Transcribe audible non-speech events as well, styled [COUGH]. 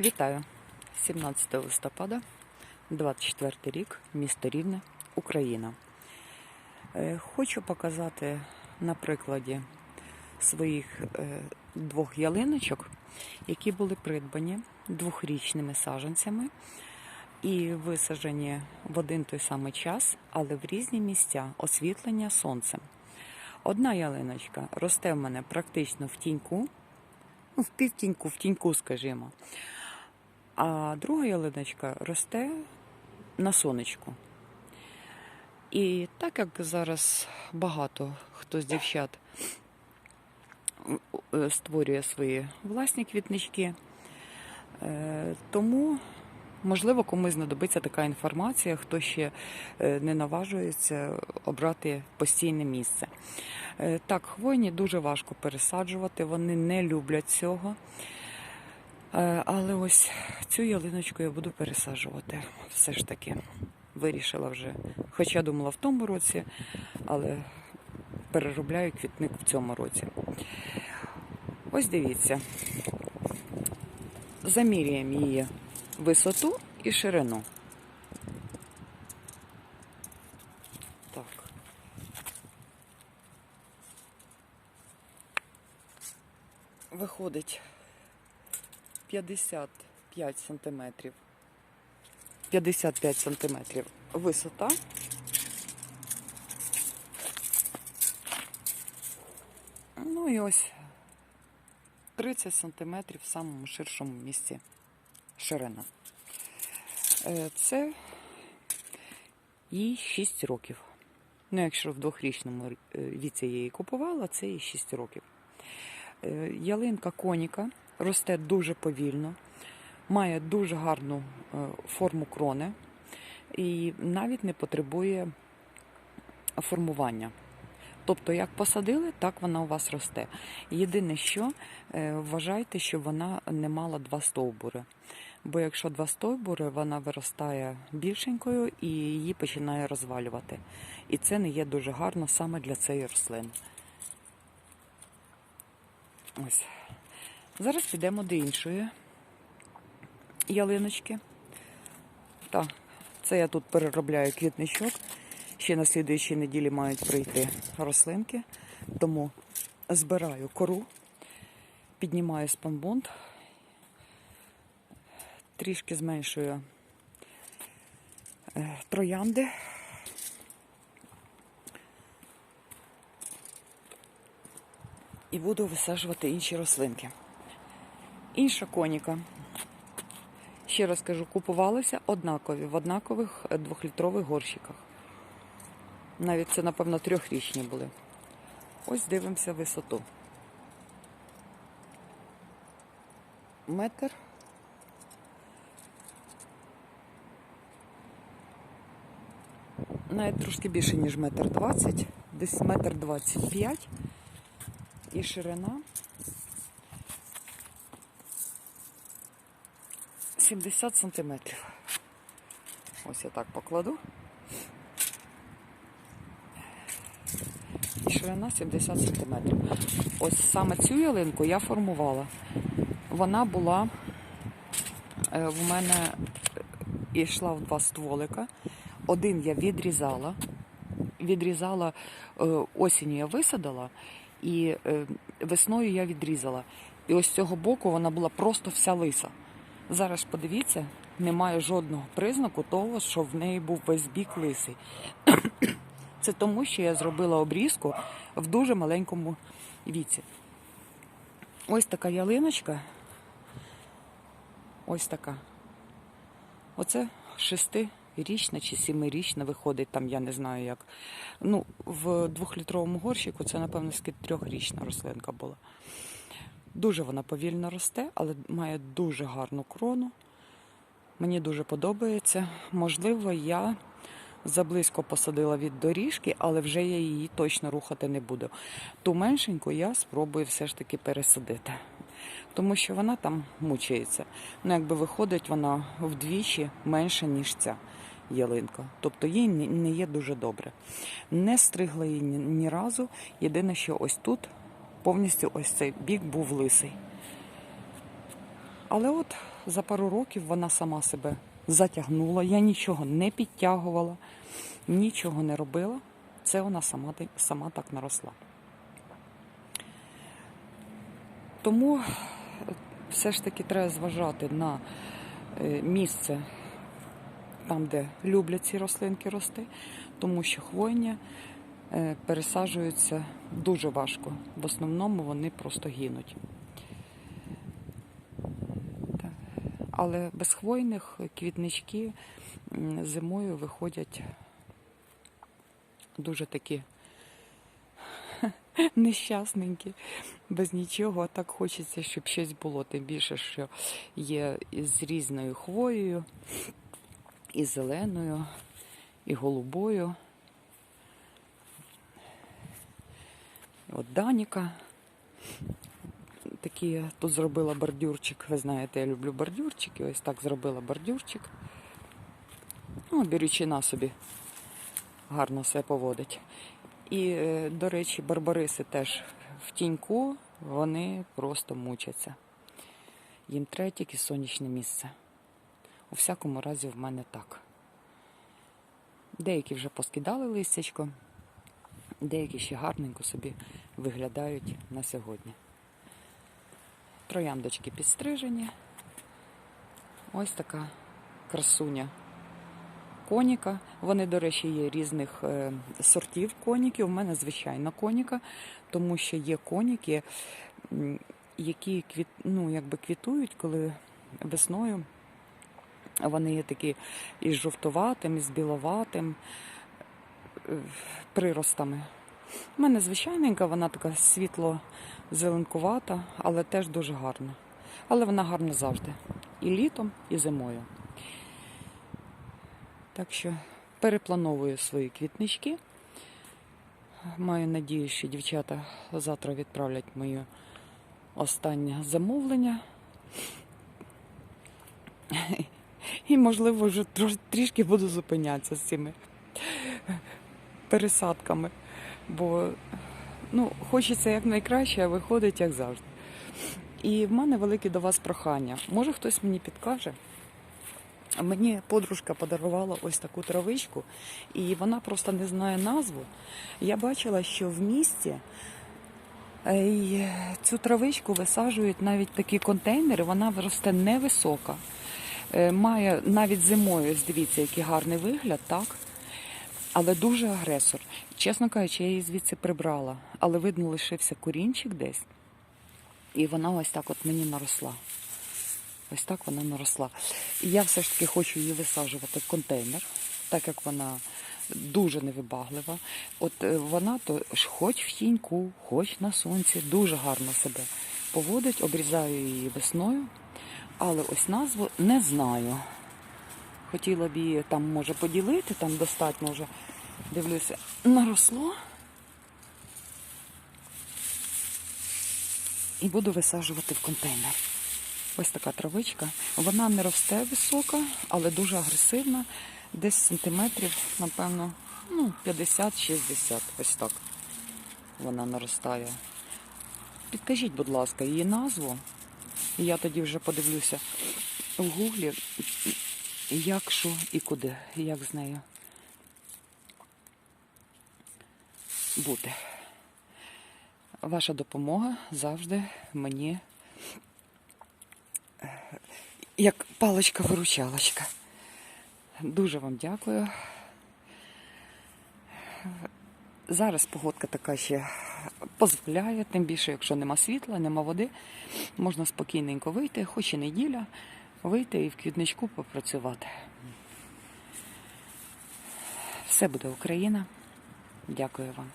Вітаю! 17 листопада, 24 рік, місто Рівне, Україна. Е, Хочу показати на прикладі своїх е, двох ялиночок, які були придбані двохрічними саджанцями і висаджені в один той самий час, але в різні місця освітлення сонцем. Одна ялиночка росте в мене практично в тіньку, ну, в півтіньку, в тіньку, скажімо. А друга ялиночка росте на сонечку. І так як зараз багато хто з дівчат е, створює свої власні квітнички, е, тому, можливо, комусь знадобиться така інформація, хто ще е, не наважується обрати постійне місце. Так, хвойні дуже важко пересаджувати, вони не люблять цього. Е, Але ось цю ялиночку я буду пересаджувати. Все ж таки вирішила вже. Хоча думала в тому році, але переробляю квітник в цьому році. Ось дивіться. Замірюємо її висоту і ширину. Так. Виходить 55 сантиметрів. 55 сантиметрів висота. Ну і ось 30 сантиметрів в самому ширшому місці ширина. Е, Це їй 6 років. Ну, якщо в двохрічному е, віці я її купувала, це їй 6 років. Е, Ялинка коніка росте дуже повільно, має дуже гарну е, форму крони і навіть не потребує формування. Тобто, як посадили, так вона у вас росте. Єдине, що е, вважайте, щоб вона не мала два стовбури. Бо якщо два стовбури, вона виростає більшенькою і її починає розвалювати. І це не є дуже гарно саме для цієї рослини. Ось. Зараз підемо до іншої ялиночки. Так, це я тут переробляю квітничок. Ще на слідуючій неділі мають прийти рослинки. Тому збираю кору, піднімаю спамбонд, трішки зменшую е, троянди. І буду висаджувати інші рослинки. Інша коніка. Ще раз кажу, купувалися однакові в однакових е, двохлітрових горщиках. Навіть це, напевно, трьохрічні були. Ось дивимося висоту. Метр. Навіть трошки більше, ніж метр двадцять, десь метр двадцять п'ять. І ширина 70 сантиметрів. Ось я так покладу. І ширина 70 сантиметрів. Ось саме цю ялинку я формувала. Вона була е, в мене і йшла в два стволика. Один я відрізала. Відрізала е, осінню я висадила, і е, весною я відрізала. І ось з цього боку вона була просто вся лиса. Зараз подивіться, немає жодного признаку того, що в неї був весь бік лисий. [CLEARS THROAT] Це тому, що я зробила обрізку в дуже маленькому віці. Ось така ялиночка. Ось така. Оце шестирічна чи сімирічна виходить, там я не знаю як. Ну, в двохлітровому горщику це, напевно, трьохрічна рослинка була. Дуже вона повільно росте, але має дуже гарну крону. Мені дуже подобається. Можливо, я заблизько посадила від доріжки, але вже я її точно рухати не буду. Ту меншеньку я спробую все ж таки пересадити. Тому що вона там мучається. Ну, якби виходить, вона вдвічі менша, ніж ця ялинка. Тобто їй не- є дуже добре. Не стригла її ні разу. Єдине, що ось тут повністю ось цей бік був лисий. Але от за пару років вона сама себе затягнула. Я нічого не підтягувала, нічого не робила. Це вона сама, сама так наросла. Тому е, все ж таки треба зважати на е, місце там, де люблять ці рослинки рости, тому що хвойні е, пересаджуються дуже важко. В основному вони просто гинуть. Але без хвойних квітнички зимою виходять дуже такі [LAUGHS] нещасненькі, без нічого. А так хочеться, щоб щось було. Тим більше, що є з різною хвоєю, і зеленою, і голубою. От Даніка. Такі тут зробила бордюрчик. Ви знаєте, я люблю бордюрчики. Ось так зробила бордюрчик. Ну, бірючина собі гарно все поводить. І, е, до речі, барбариси теж в тіньку, вони просто мучаться. Їм треба тільки сонячне місце. У всякому разі, в мене так. Деякі вже поскидали листячко, деякі ще гарненько собі виглядають на сьогодні. Трояндочки підстрижені. Ось така красуня коніка. Вони, до речі, є різних е, сортів коніків. У мене звичайна коніка, тому що є коніки, які квіт, ну, якби квітують, коли весною вони є такі із жовтуватим, із біловатим приростами. У мене звичайненька, вона така світло-зеленкувата, але теж дуже гарна. Але вона гарна завжди. І літом, і зимою. Так що переплановую свої квітнички. Маю надію, що дівчата завтра відправлять моє останнє замовлення. І, можливо, вже трішки буду зупинятися з цими пересадками. Бо ну, хочеться якнайкраще, а виходить як завжди. І в мене велике до вас прохання. Може хтось мені підкаже? Мені подружка подарувала ось таку травичку, і вона просто не знає назву. Я бачила, що в місті е, цю травичку висаджують навіть такі контейнери, вона росте невисока. Е, Має навіть зимою, дивіться, який гарний вигляд, так? Але дуже агресор. Чесно кажучи, я її звідси прибрала, але видно, лишився корінчик десь. І вона ось так от мені наросла. Ось так вона наросла. І я все ж таки хочу її висаджувати в контейнер, так як вона дуже невибаглива. От е, вона то ж хоч в тіньку, хоч на сонці, дуже гарно себе поводить, обрізаю її весною, але ось назву не знаю. Хотіла б її там, може, поділити, там достатньо вже, дивлюся, наросло. І буду висаджувати в контейнер. Ось така травичка. Вона не росте висока, але дуже агресивна. Десь сантиметрів, напевно, ну, 50-60. Ось так вона наростає. Підкажіть, будь ласка, її назву. І я тоді вже подивлюся в гуглі, як що і куди, як з нею бути. Ваша допомога завжди мені е, як паличка-виручалочка. Дуже вам дякую. Зараз погодка така ще дозволяє, тим більше, якщо нема світла, нема води, можна спокійненько вийти, хоч і неділя, вийти і в квітничку попрацювати. Все буде Україна. Дякую вам.